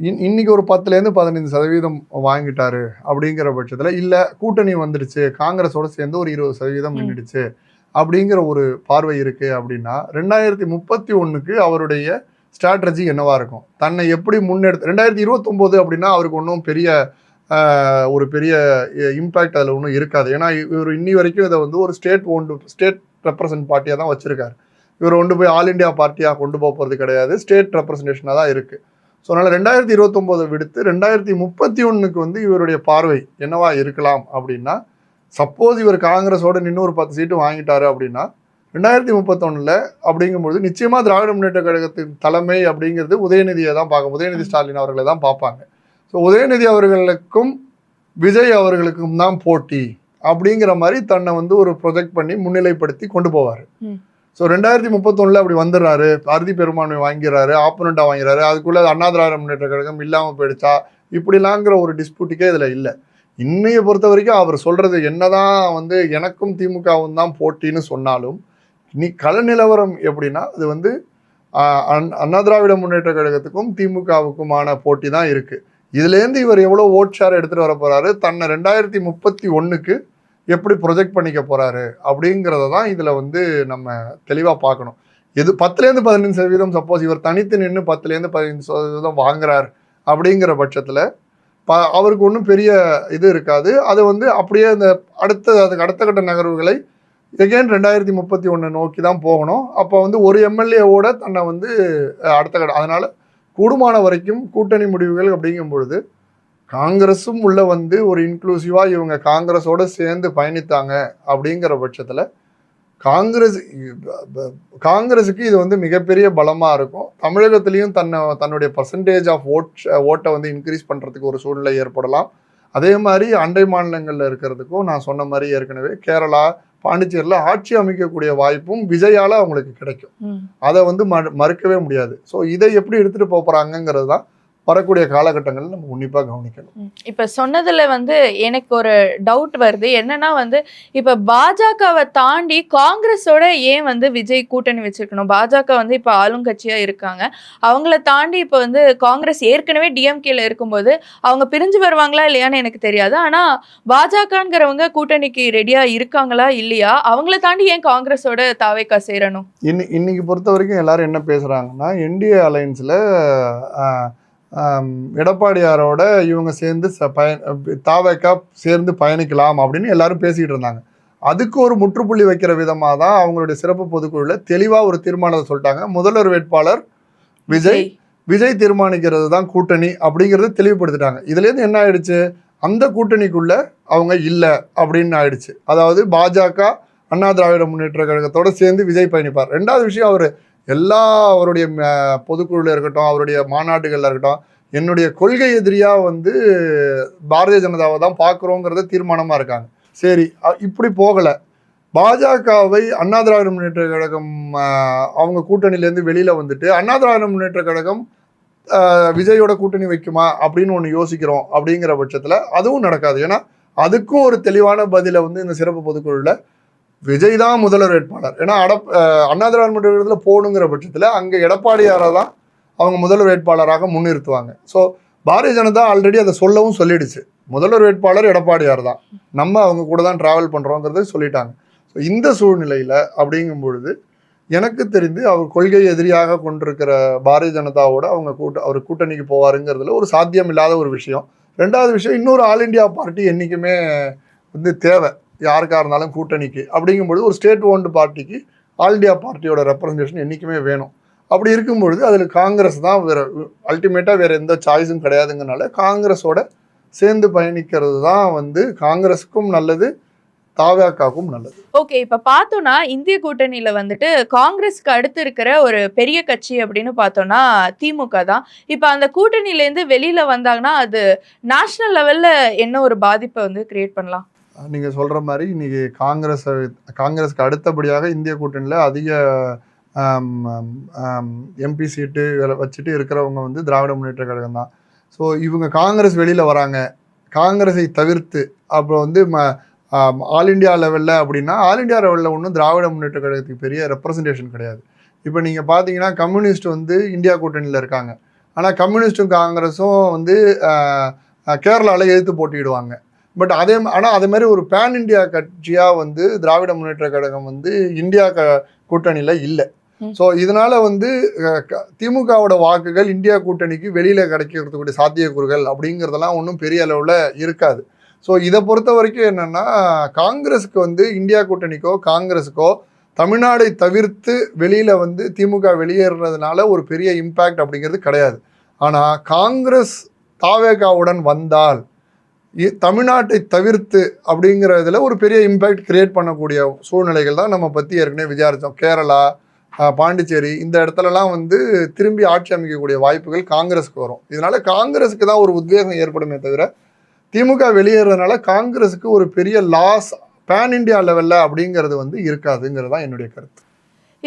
இன்- இன்னைக்கு ஒரு பத்துலேருந்து பதினைந்து சதவீதம் வாங்கிட்டாரு அப்படிங்கிற பட்சத்தில் இல்லை கூட்டணி வந்துடுச்சு காங்கிரஸோட சேர்ந்து ஒரு இருபது சதவீதம். நின்றுடுச்சு அப்படிங்கிற ஒரு பார்வை இருக்கு அப்படின்னா ரெண்டாயிரத்தி முப்பத்தி ஒன்றுக்கு அவருடைய ஸ்ட்ராட்டஜி என்னவாக இருக்கும்? தன்னை எப்படி முன்னெடுத்து ரெண்டாயிரத்தி இருபத்தொம்போது அப்படின்னா அவருக்கு ஒன்றும் பெரிய ஒரு பெரிய இம்பேக்ட் அதில் ஒன்றும் இருக்காது. ஏன்னா இவர் இன்னி வரைக்கும் இதை வந்து ஒரு ஸ்டேட் ஓண்டு ஸ்டேட் ரெப்ரசன்ட் பார்ட்டியாக தான் வச்சுருக்கார். இவர் கொண்டு போய் ஆல் இந்தியா பார்ட்டியாக கொண்டு போக போகிறது கிடையாது. ஸ்டேட் ரெப்ரசன்டேஷனாக தான் இருக்குது ஸோ அதனால் ரெண்டாயிரத்தி இருபத்தொம்போதை விடுத்து ரெண்டாயிரத்தி முப்பத்தி ஒன்றுக்கு வந்து இவருடைய பார்வை என்னவா இருக்கலாம் அப்படின்னா சப்போஸ் இவர் காங்கிரஸோட நின்று ஒரு பத்து சீட்டு வாங்கிட்டாரு அப்படின்னா ரெண்டாயிரத்தி முப்பத்தொன்னில் அப்படிங்கும்பொழுது நிச்சயமாக திராவிட முன்னேற்ற கழகத்தின் தலைமை அப்படிங்கிறது உதயநிதியை தான் பார்க்க உதயநிதி ஸ்டாலின் அவர்களை தான் பார்ப்பாங்க. ஸோ உதயநிதி அவர்களுக்கும் விஜய் அவர்களுக்கும் தான் போட்டி அப்படிங்கிற மாதிரி தன்னை வந்து ஒரு ப்ரொஜெக்ட் பண்ணி முன்னிலைப்படுத்தி கொண்டு போவார். ஸோ ரெண்டாயிரத்தி முப்பத்தொன்னில் அப்படி வந்துடுறாரு. அறுதி பெரும்பான்மை வாங்கிறாரு ஆப்போனண்ட்டாக வாங்கிறாரு. அதுக்குள்ளே அண்ணா திராவிட முன்னேற்ற கழகம் இல்லாமல் போயிடுச்சா? இப்படிலாங்கிற ஒரு டிஸ்பியூட்டுக்கே இதில் இல்லை. இன்னைய பொறுத்த வரைக்கும் அவர் சொல்கிறது என்னதான் வந்து எனக்கும் திமுகவும் தான் போட்டின்னு சொன்னாலும் நீ கள நிலவரம் எப்படின்னா அது வந்து ஆஹ், அண்ணா திராவிட முன்னேற்ற கழகத்துக்கும் திமுகவுக்குமான போட்டி தான் இருக்குது இதுலேருந்து இவர் எவ்வளோ ஓட் ஷேர் எடுத்துகிட்டு வர போகிறாரு தன்னை ரெண்டாயிரத்தி முப்பத்தி ஒன்றுக்கு எப்படி ப்ரொஜெக்ட் பண்ணிக்க போகிறாரு அப்படிங்கிறத தான் இதில் வந்து நம்ம தெளிவாக பார்க்கணும். எது பத்துலேருந்து பதினஞ்சு சதவீதம் சப்போஸ் இவர் தனித்து நின்று பத்துலேருந்து பதினஞ்சு சதவீதம் வாங்குறார் அப்படிங்கிற பட்சத்தில் ப அவருக்கு ஒன்றும் பெரிய இது இருக்காது. அது வந்து அப்படியே இந்த அடுத்த அதுக்கு அடுத்த கட்ட நகர்வுகளை எகெயின் ரெண்டாயிரத்தி முப்பத்தி ஒன்று நோக்கி தான் போகணும். அப்போ வந்து ஒரு எம்எல்ஏவோட தன்னை வந்து அடுத்த கட்ட அதனால் கூடுமான வரைக்கும் கூட்டணி முடிவுகள் அப்படிங்கும் பொழுது காங்கிரஸும் உள்ளே வந்து ஒரு இன்க்ளூசிவாக இவங்க காங்கிரஸோடு சேர்ந்து பயணித்தாங்க அப்படிங்கிற பட்சத்தில் காங்கிரஸ் காங்கிரஸுக்கு இது வந்து மிகப்பெரிய பலமாக இருக்கும். தமிழகத்திலையும் தன்னை தன்னுடைய பர்சன்டேஜ் ஆஃப் ஓட் ஓட்டை வந்து இன்க்ரீஸ் பண்ணுறதுக்கு ஒரு சூழ்நிலை ஏற்படலாம். அதே மாதிரி அண்டை மாநிலங்களில் இருக்கிறதுக்கும் நான் சொன்ன மாதிரி ஏற்கனவே கேரளா பாண்டிச்சேரியில் ஆட்சி அமைக்கக்கூடிய வாய்ப்பும் விஜயால அவங்களுக்கு கிடைக்கும். அதை வந்து மறு மறுக்கவே முடியாது ஸோ இதை எப்படி எடுத்துகிட்டு போக போகிறாங்கங்கிறது தான் வரக்கூடிய காலகட்டங்களில் நம்ம உன்னிப்பாக கவனிக்கணும். இப்ப சொன்னதுல வந்து எனக்கு ஒரு டவுட் வருது. என்னன்னா வந்து இப்ப பாஜகவை தாண்டி காங்கிரஸோட ஏன் வந்து விஜய் கூட்டணி வச்சிருக்கணும்? பாஜக வந்து இப்ப ஆளுங்கட்சியா இருக்காங்க. அவங்கள தாண்டி இப்ப வந்து காங்கிரஸ் ஏற்கனவே டிஎம்கேல இருக்கும்போது அவங்க பிரிஞ்சு வருவாங்களா இல்லையான்னு எனக்கு தெரியாது. ஆனா பாஜகங்கிறவங்க கூட்டணிக்கு ரெடியா இருக்காங்களா இல்லையா? அவங்கள தாண்டி ஏன் காங்கிரஸோட தாவேக்கா சேரணும்? இன்னி இன்னைக்கு பொறுத்த வரைக்கும் எல்லாரும் என்ன பேசுகிறாங்கன்னா என்டிஏ அலையன்ஸில் எடப்பாடியாரோட இவங்க சேர்ந்து ச பயன் தாவேக்கா சேர்ந்து பயணிக்கலாம் அப்படின்னு எல்லாரும் பேசிக்கிட்டு இருந்தாங்க. அதுக்கு ஒரு முற்றுப்புள்ளி வைக்கிற விதமாக தான் அவங்களுடைய சிறப்பு பொதுக்குழுவில் தெளிவாக ஒரு தீர்மானத்தை சொல்லிட்டாங்க. முதல்வர் வேட்பாளர் விஜய் விஜய். தீர்மானிக்கிறது தான் கூட்டணி அப்படிங்கிறத தெளிவுபடுத்திட்டாங்க. இதுலேருந்து என்ன ஆயிடுச்சு? அந்த கூட்டணிக்குள்ள அவங்க இல்லை அப்படின்னு ஆயிடுச்சு. அதாவது பாஜக அண்ணா திராவிட முன்னேற்ற கழகத்தோட சேர்ந்து விஜய் பயணிப்பார். ரெண்டாவது விஷயம் அவர் எல்லா அவருடைய ம- பொதுக்குழுல இருக்கட்டும் அவருடைய மாநாட்டுகளில் இருக்கட்டும் என்னுடைய கொள்கை எதிரியாக வந்து பாரதிய ஜனதாவை தான் பார்க்குறோங்கிறத தீர்மானமாக இருக்காங்க. சரி இப்படி போகலை. பாஜகவை அண்ணா திராவிட முன்னேற்ற கழகம் அவங்க கூட்டணியிலேருந்து வெளியில் வந்துட்டு அண்ணா திராவிட முன்னேற்ற கழகம் விஜயோட கூட்டணி வைக்குமா அப்படின்னு ஒன்று யோசிக்கிறோம் அப்படிங்கிற பட்சத்தில் அதுவும் நடக்காது. ஏன்னா அதுக்கும் ஒரு தெளிவான பதிலை வந்து இந்த சிறப்பு பொதுக்குழுவில் விஜய் தான் முதல்வர் வேட்பாளர். ஏன்னா அடப் அண்ணா திராவிட முன்னேற்ற போகணுங்கிற பட்சத்தில் அங்கே எடப்பாடியாரை தான் அவங்க முதல்வர் வேட்பாளராக முன்னிறுத்துவாங்க. ஸோ பாரதிய ஜனதா ஆல்ரெடி அதை சொல்லவும் சொல்லிடுச்சு. முதல்வர் வேட்பாளர் எடப்பாடியார் தான். நம்ம அவங்க கூட தான் ட்ராவல் பண்ணுறோங்கிறத சொல்லிட்டாங்க. ஸோ இந்த சூழ்நிலையில் அப்படிங்கும் பொழுது எனக்கு தெரிந்து அவர் கொள்கை எதிரியாக கொண்டிருக்கிற பாரதிய ஜனதாவோட அவங்க கூட்ட அவர் கூட்டணிக்கு போவாருங்கிறதுல ஒரு சாத்தியம் இல்லாத ஒரு விஷயம். ரெண்டாவது விஷயம் இன்னொரு ஆல் இந்தியா பார்ட்டி என்றைக்குமே வந்து தேவை. யாருக்காக இருந்தாலும் கூட்டணிக்கு அப்படிங்கும்பொழுது ஒரு ஸ்டேட் ஓன்டு பார்ட்டிக்கு ஆல் இண்டியா பார்ட்டியோட ரெப்ரசன்டேஷன் என்றைக்குமே வேணும். அப்படி இருக்கும்பொழுது அதில் காங்கிரஸ் தான் வேறு அல்டிமேட்டாக வேறு எந்த சாய்ஸும் கிடையாதுங்கனால காங்கிரஸோட சேர்ந்து பயணிக்கிறது தான் வந்து காங்கிரஸுக்கும் நல்லது தாவேக்காக்கும் நல்லது. ஓகே இப்ப பார்த்தோம்னா இந்திய கூட்டணியில வந்துட்டு காங்கிரஸ்க்கு அடுத்து இருக்கிற ஒரு பெரிய கட்சி அப்படின்னு பார்த்தோம்னா திமுக தான். இப்ப அந்த கூட்டணியில இருந்து வெளியில வந்தாங்கன்னா அது நேஷனல் லெவல்ல என்ன ஒரு பாதிப்பை வந்து கிரியேட் பண்ணலாம்? நீங்கள் சொல்கிற மாதிரி இன்றைக்கி காங்கிரஸ் காங்கிரஸ்க்கு அடுத்தபடியாக இந்திய கூட்டணியில் அதிக எம்பி சீட்டு வச்சுட்டு இருக்கிறவங்க வந்து திராவிட முன்னேற்ற கழகம் தான். ஸோ இவங்க காங்கிரஸ் வெளியில் வராங்க. காங்கிரஸை தவிர்த்து அப்புறம் வந்து ம ஆல் இண்டியா லெவலில் அப்படின்னா ஆல் இண்டியா லெவலில் ஒன்றும் திராவிட முன்னேற்ற கழகத்துக்கு பெரிய ரெப்ரசன்டேஷன் கிடையாது. இப்போ நீங்கள் பார்த்தீங்கன்னா கம்யூனிஸ்ட் வந்து இந்தியா கூட்டணியில் இருக்காங்க. ஆனால் கம்யூனிஸ்டும் காங்கிரஸும் வந்து கேரளாவில் எதிர்த்து போட்டியிடுவாங்க. பட் அதே ஆனால் அதே மாதிரி ஒரு பேன் இந்தியா கட்சியாக வந்து திராவிட முன்னேற்ற கழகம் வந்து இந்தியா க கூட்டணியில் இல்லை. ஸோ இதனால வந்து திமுகவோட வாக்குகள் இந்தியா கூட்டணிக்கு வெளியில கிடைக்கிறதுக்கூடிய சாத்தியக்கூறுகள் அப்படிங்கிறதெல்லாம் ஒன்றும் பெரிய அளவில் இருக்காது. ஸோ இதை பொறுத்த வரைக்கும் என்னன்னா காங்கிரஸுக்கு வந்து இந்தியா கூட்டணிக்கோ காங்கிரஸுக்கோ தமிழ்நாடை தவிர்த்து வெளியில வந்து திமுக வெளியேறதுனால ஒரு பெரிய இம்பேக்ட் அப்படிங்கிறது கிடையாது. ஆனால் காங்கிரஸ் தாவேகாவுடன் வந்தால் தமிழ்நாட்டை தவிர்த்து அப்படிங்கிறதுல ஒரு பெரிய இம்பேக்ட் கிரியேட் பண்ணக்கூடிய சூழ்நிலைகள் தான் நம்ம பற்றி ஏற்கனவே விசாரித்தோம் கேரளா பாண்டிச்சேரி இந்த இடத்துலலாம் வந்து திரும்பி ஆட்சி அமைக்கக்கூடிய வாய்ப்புகள் காங்கிரஸுக்கு வரும். இதனால் காங்கிரஸுக்கு தான் ஒரு உத்வேகம் ஏற்படுமே தவிர திமுக வெளியேறதுனால காங்கிரஸுக்கு ஒரு பெரிய லாஸ் பேன் இண்டியா லெவலில் அப்படிங்கிறது வந்து இருக்காதுங்கிறது தான் என்னுடைய கருத்து.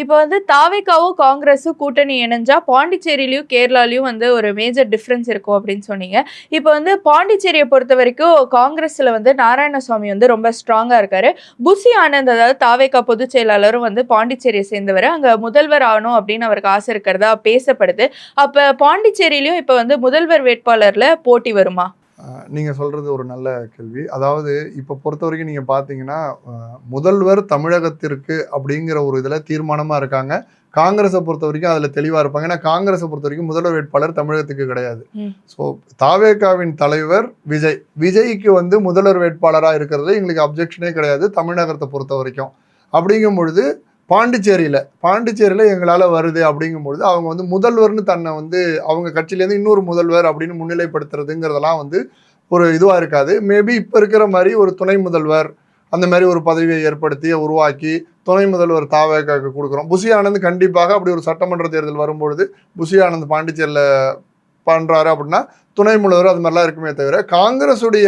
இப்போ வந்து தாவேக்காவும் காங்கிரஸும் கூட்டணி இணைஞ்சா பாண்டிச்சேரியிலையும் கேரளாலையும் வந்து ஒரு மேஜர் டிஃப்ரென்ஸ் இருக்கும் அப்படின்னு சொன்னீங்க. இப்போ வந்து பாண்டிச்சேரியை பொறுத்த வரைக்கும் காங்கிரஸில் வந்து நாராயணசுவாமி வந்து ரொம்ப ஸ்ட்ராங்காக இருக்காரு. புசி ஆனந்த் அதாவது தாவேக்கா பொதுச் செயலாளரும் வந்து பாண்டிச்சேரியை சேர்ந்தவர். அங்கே முதல்வர் ஆகணும் அப்படின்னு அவருக்கு ஆசை இருக்கிறதா பேசப்படுது. அப்போ பாண்டிச்சேரியிலையும் இப்போ வந்து முதல்வர் வேட்பாளரில் போட்டி வருமா? நீங்கள் சொல்கிறது ஒரு நல்ல கேள்வி. அதாவது இப்போ பொறுத்த வரைக்கும் நீங்கள் பார்த்தீங்கன்னா முதல்வர் தமிழகத்திற்கு அப்படிங்கிற ஒரு இதில் தீர்மானமாக இருக்காங்க. காங்கிரஸை பொறுத்த வரைக்கும் அதில் தெளிவாக இருப்பாங்க. ஏன்னா காங்கிரஸை பொறுத்த வரைக்கும் முதல்வர் வேட்பாளர் தமிழகத்துக்கு கிடையாது. ஸோ தாவேகாவின் தலைவர் விஜய். விஜய்க்கு வந்து முதல்வர் வேட்பாளராக இருக்கிறது எங்களுக்கு அப்ஜெக்ஷனே கிடையாது தமிழகத்தை பொறுத்த வரைக்கும். அப்படிங்கும் பொழுது பாண்டிச்சேரியில் பாண்டிச்சேரியில் எங்களால் வருது அப்படிங்கும்பொழுது அவங்க வந்து முதல்வர்னு தன்னை வந்து அவங்க கட்சியிலேருந்து இன்னொரு முதல்வர் அப்படின்னு முன்னிலைப்படுத்துறதுங்கிறதெல்லாம் வந்து ஒரு இதுவாக இருக்காது. மேபி இப்போ இருக்கிற மாதிரி ஒரு துணை முதல்வர் அந்த மாதிரி ஒரு பதவியை ஏற்படுத்தி உருவாக்கி துணை முதல்வர் தாவேக்காக்கு கொடுக்குறோம். புசி ஆனந்த் கண்டிப்பாக அப்படி ஒரு சட்டமன்ற தேர்தல் வரும்பொழுது புசி ஆனந்த் பாண்டிச்சேரியில் பண்ணுறாரு அப்படின்னா துணை முதல்வர் அது மாதிரிலாம் இருக்குமே தவிர காங்கிரஸுடைய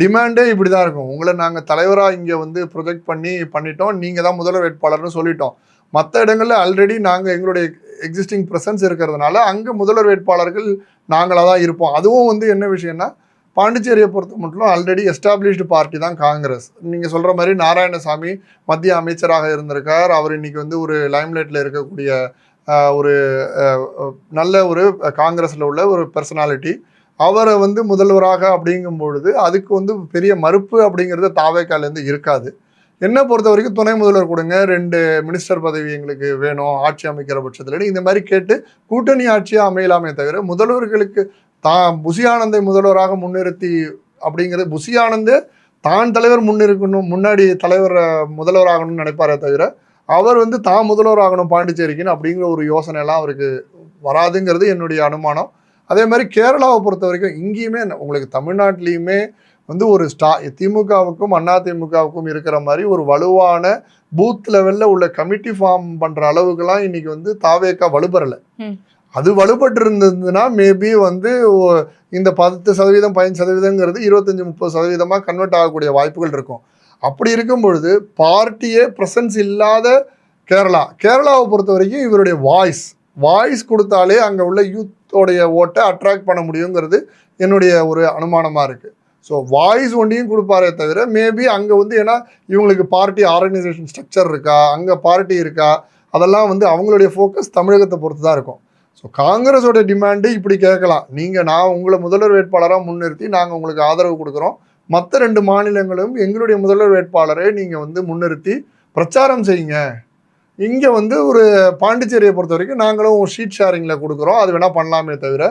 டிமாண்டே இப்படி தான் இருக்கும். உங்களை நாங்கள் தலைவராக இங்கே வந்து ப்ரொஜெக்ட் பண்ணி பண்ணிட்டோம். நீங்கள் தான் முதல்வர் வேட்பாளர்னு சொல்லிட்டோம். மற்ற இடங்களில் ஆல்ரெடி நாங்கள் எங்களுடைய எக்ஸிஸ்டிங் ப்ரெசன்ஸ் இருக்கிறதுனால அங்கே முதல்வர் வேட்பாளர்கள் நாங்களாக தான் இருப்போம். அதுவும் வந்து என்ன விஷயம்னா பாண்டிச்சேரியை பொறுத்த மட்டும் ஆல்ரெடி எஸ்டாப்ளிஷ்டு பார்ட்டி தான் காங்கிரஸ். நீங்கள் சொல்கிற மாதிரி நாராயணசாமி மத்திய அமைச்சராக இருந்திருக்கார். அவர் இன்றைக்கி வந்து ஒரு லைம்லைட்டில் இருக்கக்கூடிய ஒரு நல்ல ஒரு காங்கிரஸில் உள்ள ஒரு பர்சனாலிட்டி அவரை வந்து முதல்வராக அப்படிங்கும் பொழுது அதுக்கு வந்து பெரிய மறுப்பு அப்படிங்கிறது தாவேக்காலேருந்து இருக்காது. என்னை பொறுத்த வரைக்கும் துணை முதல்வர் கொடுங்க ரெண்டு மினிஸ்டர் பதவி எங்களுக்கு வேணும் ஆட்சி அமைக்கிற பட்சத்தில் இந்த மாதிரி கேட்டு கூட்டணி ஆட்சியாக அமையலாமே தவிர முதல்வர்களுக்கு தான் புசியானந்தை முதல்வராக முன்னிறுத்தி அப்படிங்கிறது புசி தான் தலைவர் முன்னிருக்கணும் முன்னாடி தலைவர் முதல்வராகணும்னு நினைப்பாரே தவிர அவர் வந்து தான் முதல்வராகணும் பாண்டிச்சேரிக்குன்னு அப்படிங்கிற ஒரு யோசனை எல்லாம் அவருக்கு வராதுங்கிறது என்னுடைய அனுமானம். அதே மாதிரி கேரளாவை பொறுத்த வரைக்கும் இங்கேயுமே உங்களுக்கு தமிழ்நாட்டிலையுமே வந்து ஒரு ஸ்டா திமுகவுக்கும் அண்ணா திமுகவுக்கும் இருக்கிற மாதிரி ஒரு வலுவான பூத் லெவலில் உள்ள கமிட்டி ஃபார்ம் பண்ணுற அளவுக்குலாம் இன்னைக்கு வந்து தாவேக்கா வலுப்பெறலை. ம். அது வலுப்பட்டு இருந்ததுன்னா மேபி வந்து இந்த பத்து சதவீதம் பதினஞ்சு சதவீதங்கிறது இருபத்தஞ்சி முப்பது சதவீதமாக கன்வெர்ட் ஆகக்கூடிய வாய்ப்புகள் இருக்கும். அப்படி இருக்கும் பொழுது பார்ட்டியே ப்ரெசன்ஸ் இல்லாத கேரளா. கேரளாவை பொறுத்த வரைக்கும் இவருடைய வாய்ஸ் வாய்ஸ் கொடுத்தாலே அங்கே உள்ள யூத்தோடைய ஓட்டை அட்ராக்ட் பண்ண முடியுங்கிறது என்னுடைய ஒரு அனுமானமாக இருக்குது ஸோ வாய்ஸ் ஒன்றையும் கொடுப்பாரே தவிர மேபி அங்கே வந்து ஏன்னா இவங்களுக்கு பார்ட்டி ஆர்கனைசேஷன் ஸ்ட்ரக்சர் இருக்கா அங்கே பார்ட்டி இருக்கா அதெல்லாம் வந்து அவங்களுடைய ஃபோக்கஸ் தமிழகத்தை பொறுத்து தான் இருக்கும். ஸோ காங்கிரஸோட டிமாண்டு இப்படி கேட்கலாம். நீங்கள் நான் உங்களை முதல்வர் வேட்பாளராக முன்னிறுத்தி நாங்கள் உங்களுக்கு ஆதரவு கொடுக்குறோம். மற்ற ரெண்டு மாநிலங்களும் எங்களுடைய முதல்வர் வேட்பாளரை நீங்கள் வந்து முன்னிறுத்தி பிரச்சாரம் செய்யுங்க. இங்கே வந்து ஒரு பாண்டிச்சேரியை பொறுத்த வரைக்கும் நாங்களும் ஷீட் ஷேரிங்கில் கொடுக்குறோம். அது வேணால் பண்ணலாமே தவிர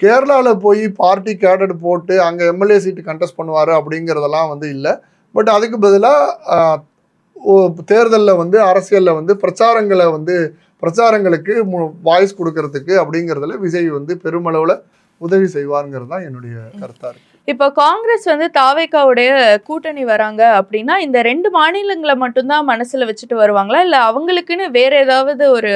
கேரளாவில் போய் பார்ட்டி கேடட் போட்டு அங்கே எம்எல்ஏ சீட்டு கண்டெஸ்ட் பண்ணுவார் அப்படிங்கிறதெல்லாம் வந்து இல்லை. பட் அதுக்கு பதிலாக தேர்தலில் வந்து அரசியலில் வந்து பிரச்சாரங்களை வந்து பிரச்சாரங்களுக்கு வாய்ஸ் கொடுக்கறதுக்கு அப்படிங்கிறதுல விஜய் வந்து பெருமளவில் உதவி செய்வாருங்கிறது தான் என்னுடைய கருத்தாக இருக்குது இப்போ காங்கிரஸ் வந்து தாவேக்காவுடைய கூட்டணி வராங்க அப்படின்னா இந்த ரெண்டு மாநிலங்களை மட்டும்தான் மனசுல வச்சுட்டு வருவாங்களா? இல்ல அவங்களுக்குன்னு வேற ஏதாவது ஒரு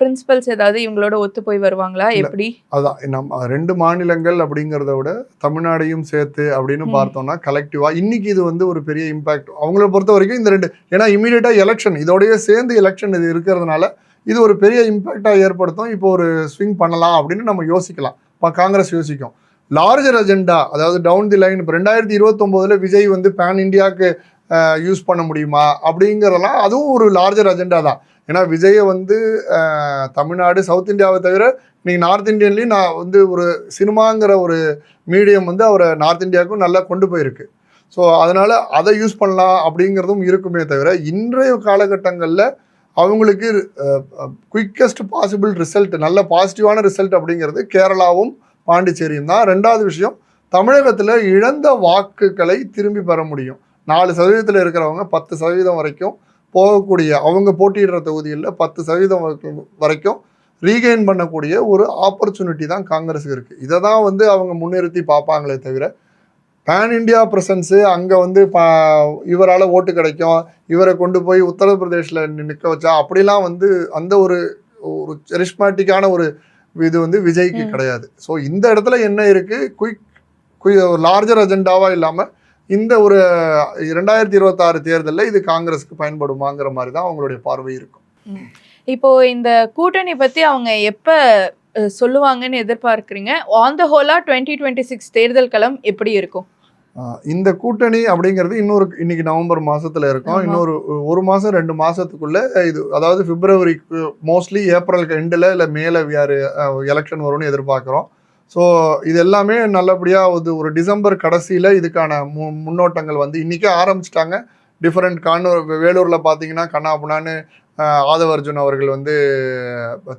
பிரின்சிபல்ஸ் ஏதாவது இவங்களோட ஒத்து போய் வருவாங்களா. எப்படி? அதான் நம்ம ரெண்டு மாநிலங்கள் அப்படிங்கிறத விட தமிழ்நாடையும் சேர்த்து அப்படின்னு. பார்த்தோம்னா கலெக்டிவா இன்னைக்கு இது வந்து ஒரு பெரிய இம்பாக்ட் அவங்கள பொறுத்த வரைக்கும் இந்த ரெண்டு ஏன்னா இமீடியட்டா எலெக்ஷன் இதோடய சேர்ந்து எலெக்ஷன் இது இருக்கிறதுனால இது ஒரு பெரிய இம்பாக்டா ஏற்படுத்தும். இப்போ ஒரு ஸ்விங் பண்ணலாம் அப்படின்னு நம்ம யோசிக்கலாம். இப்போ காங்கிரஸ் யோசிக்கும். லார்ஜர் அஜெண்டா அதாவது டவுன் தி லைன் இப்போ ரெண்டாயிரத்தி இருபத்தொம்போதில் விஜய் வந்து பேன் இந்தியாவுக்கு யூஸ் பண்ண முடியுமா? அப்படிங்கிறதெல்லாம் அதுவும் ஒரு லார்ஜர் அஜெண்டா தான். ஏன்னா விஜயை வந்து தமிழ்நாடு சவுத் இந்தியாவை தவிர இன்றைக்கி நார்த் இந்தியன்லேயும் நான் வந்து ஒரு சினிமாங்கிற ஒரு மீடியம் வந்து அவரை நார்த் இந்தியாவுக்கும் நல்லா கொண்டு போயிருக்கு. ஸோ அதனால் அதை யூஸ் பண்ணலாம் அப்படிங்கிறதும் இருக்குமே தவிர இன்றைய காலகட்டங்களில் அவங்களுக்கு குயிக்கஸ்ட் பாசிபிள் ரிசல்ட் நல்ல பாசிட்டிவான ரிசல்ட் அப்படிங்கிறது கேரளாவும் பாண்டிச்சேரியும் தான். ரெண்டாவது விஷயம் தமிழகத்தில் இழந்த வாக்குகளை திரும்பி பெற முடியும். நாலு சதவீதத்தில் இருக்கிறவங்க பத்து சதவீதம் வரைக்கும் போகக்கூடிய அவங்க போட்டியிடுற தொகுதியில் பத்து சதவீதம் வரைக்கும் வரைக்கும் ரீகெயின் பண்ணக்கூடிய ஒரு ஆப்பர்ச்சுனிட்டி தான் காங்கிரஸுக்கு இருக்குது இதை தான் வந்து அவங்க முன்னிறுத்தி பார்ப்பாங்களே தவிர பேன் இண்டியா ப்ரெசன்ஸு அங்கே வந்து பா இவரால் ஓட்டு கிடைக்கும் இவரை கொண்டு போய் உத்தரப்பிரதேசில் நிற்க வச்சா அப்படிலாம் வந்து அந்த ஒரு ஒரு செரிஸ்மேட்டிக்கான ஒரு இது வந்து விஜய்க்கு. கிடையாது. ஸோ இந்த இடத்துல என்ன இருக்குது குயிக் குய் லார்ஜர் அஜெண்டாவாக இல்லாமல் இந்த ஒரு இரண்டாயிரத்தி இருபத்தாறு தேர்தலில் இது காங்கிரஸுக்கு பயன்படுமாங்கிற மாதிரி தான் அவங்களுடைய பார்வை இருக்கும். இப்போ இந்த கூட்டணி பத்தி அவங்க எப்ப சொல்லுவாங்கன்னு எதிர்பார்க்கறீங்க? ஆன் த ஹோலா டுவெண்ட்டி டுவெண்ட்டி சிக்ஸ் தேர்தல் களம் எப்படி இருக்கும்? இந்த கூட்டணி அப்படிங்கிறது இன்னொரு இன்னைக்கு நவம்பர் மாசத்துல இருக்கும். இன்னொரு ஒரு மாசம் ரெண்டு மாசத்துக்குள்ள இது அதாவது பிப்ரவரிக்கு மோஸ்ட்லி ஏப்ரல் எண்டில் இல்லை மேல வியார் எலெக்ஷன் வரும்னு எதிர்பார்க்குறோம். ஸோ இது எல்லாமே நல்லபடியாக ஒரு ஒரு டிசம்பர் கடைசியில் இதுக்கான மு முன்னோட்டங்கள் வந்து இன்றைக்கே ஆரம்பிச்சிட்டாங்க. டிஃப்ரெண்ட் கானூர் வேலூரில் பார்த்தீங்கன்னா கண்ணாபுனான்னு ஆதவ அர்ஜுன் அவர்கள் வந்து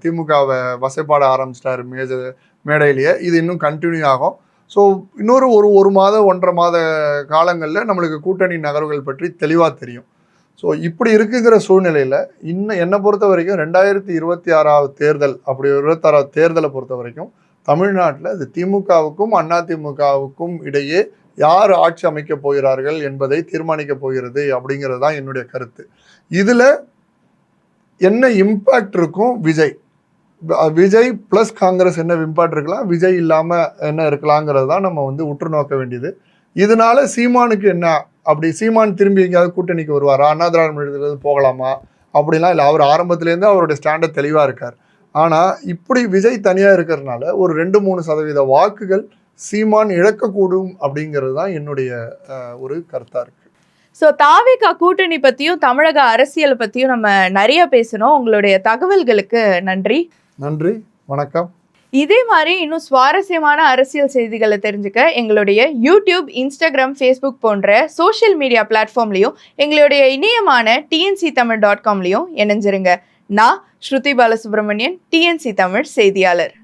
திமுகவை வசைப்பாட ஆரம்பிச்சிட்டாரு மேஜ மேடையிலேயே. இது இன்னும் கண்டினியூ ஆகும். ஸோ இன்னொரு ஒரு ஒரு மாத ஒன்றரை மாத காலங்களில் நம்மளுக்கு கூட்டணி நகர்வுகள் பற்றி தெளிவாக தெரியும். ஸோ இப்படி இருக்குங்கிற சூழ்நிலையில் இன்னும் என்னை பொறுத்த வரைக்கும் ரெண்டாயிரத்தி இருபத்தி ஆறாவது தேர்தல் அப்படி இருபத்தாறாவது தேர்தலை பொறுத்த வரைக்கும் தமிழ்நாட்டில் இது திமுகவுக்கும் அதிமுகவுக்கும் இடையே யார் ஆட்சி அமைக்கப் போகிறார்கள் என்பதை தீர்மானிக்கப் போகிறது அப்படிங்கிறது தான் என்னுடைய கருத்து. இதில் என்ன இம்பேக்ட் இருக்கும்? விஜய். விஜய் ப்ளஸ் காங்கிரஸ் என்ன விம்பாட் இருக்கலாம் விஜய் இல்லாமல் என்ன இருக்கலாங்கிறது தான் நம்ம வந்து உற்று நோக்க வேண்டியது. இதனால சீமானுக்கு என்ன? அப்படி சீமான் திரும்பி எங்கேயாவது கூட்டணிக்கு வருவாரா? அண்ணா திராவிட போகலாமா? அப்படிலாம் இல்லை. அவர் ஆரம்பத்துலேருந்து அவருடைய ஸ்டாண்டர்ட் தெளிவாக இருக்கார். ஆனால் இப்படி விஜய் தனியாக இருக்கிறதுனால ஒரு ரெண்டு மூணு சதவீத வாக்குகள் சீமான் இழக்கக்கூடும் அப்படிங்கிறது தான் என்னுடைய ஒரு கருத்தாக இருக்குது ஸோ தாவேகா கூட்டணி பற்றியும் தமிழக அரசியல் பற்றியும் நம்ம நிறைய பேசணும் உங்களுடைய தகவல்களுக்கு நன்றி. நன்றி வணக்கம். இதே மாதிரி இன்னும் சுவாரஸ்யமான அரசியல் செய்திகளை தெரிஞ்சுக்க எங்களுடைய யூடியூப் இன்ஸ்டாகிராம் ஃபேஸ்புக் போன்ற சோஷியல் மீடியா பிளாட்ஃபார்ம்லையும் எங்களுடைய இணையமான டிஎன்சி தமிழ் டாட் காம்லையும் இணைஞ்சிருங்க. நான் ஸ்ருதி பாலசுப்ரமணியன் டிஎன்சி தமிழ் செய்தியாளர்.